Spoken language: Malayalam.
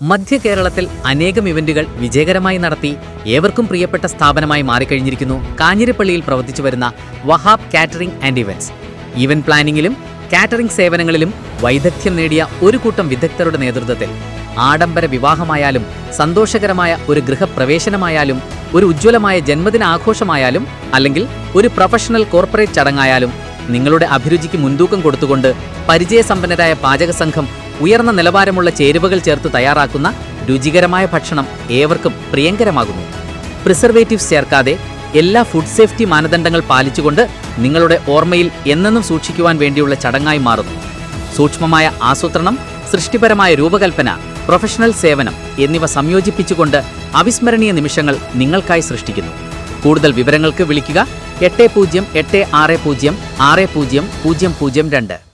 മധ്യ കേരളത്തിൽ അനേകം ഇവന്റുകൾ വിജയകരമായി നടത്തി ഏവർക്കും പ്രിയപ്പെട്ട സ്ഥാപനമായി മാറിക്കഴിഞ്ഞിരിക്കുന്നു. കാഞ്ഞിരപ്പള്ളിയിൽ പ്രവർത്തിച്ചു വരുന്ന Wahab catering and events. Event പ്ലാനിങ്ങിലും catering സേവനങ്ങളിലും വൈദഗ്ധ്യം നേടിയ ഒരു കൂട്ടം വിദഗ്ധരുടെ നേതൃത്വത്തിൽ ആഡംബര വിവാഹമായാലും സന്തോഷകരമായ ഒരു ഗൃഹപ്രവേശനമായാലും ഒരു ഉജ്ജ്വലമായ ജന്മദിന ആഘോഷമായാലും അല്ലെങ്കിൽ ഒരു പ്രൊഫഷണൽ കോർപ്പറേറ്റ് ചടങ്ങായാലും നിങ്ങളുടെ അഭിരുചിക്ക് മുൻതൂക്കം കൊടുത്തുകൊണ്ട് പരിചയസമ്പന്നരായ പാചക സംഘം ഉയർന്ന നിലവാരമുള്ള ചേരുവകൾ ചേർത്ത് തയ്യാറാക്കുന്ന രുചികരമായ ഭക്ഷണം ഏവർക്കും പ്രിയങ്കരമാകുന്നു. പ്രിസർവേറ്റീവ്സ് ചേർക്കാതെ എല്ലാ ഫുഡ് സേഫ്റ്റി മാനദണ്ഡങ്ങൾ പാലിച്ചുകൊണ്ട് നിങ്ങളുടെ ഓർമ്മയിൽ എന്നെന്നും സൂക്ഷിക്കുവാൻ വേണ്ടിയുള്ള ചടങ്ങായി മാറുന്നു. സൂക്ഷ്മമായ ആസൂത്രണം സൃഷ്ടിപരമായ രൂപകൽപ്പന പ്രൊഫഷണൽ സേവനം എന്നിവ സംയോജിപ്പിച്ചുകൊണ്ട് അവിസ്മരണീയ നിമിഷങ്ങൾ നിങ്ങൾക്കായി സൃഷ്ടിക്കുന്നു. കൂടുതൽ വിവരങ്ങൾക്ക് വിളിക്കുക എട്ട് പൂജ്യം എട്ട് ആറ് പൂജ്യം ആറ് പൂജ്യം പൂജ്യം പൂജ്യം രണ്ട്.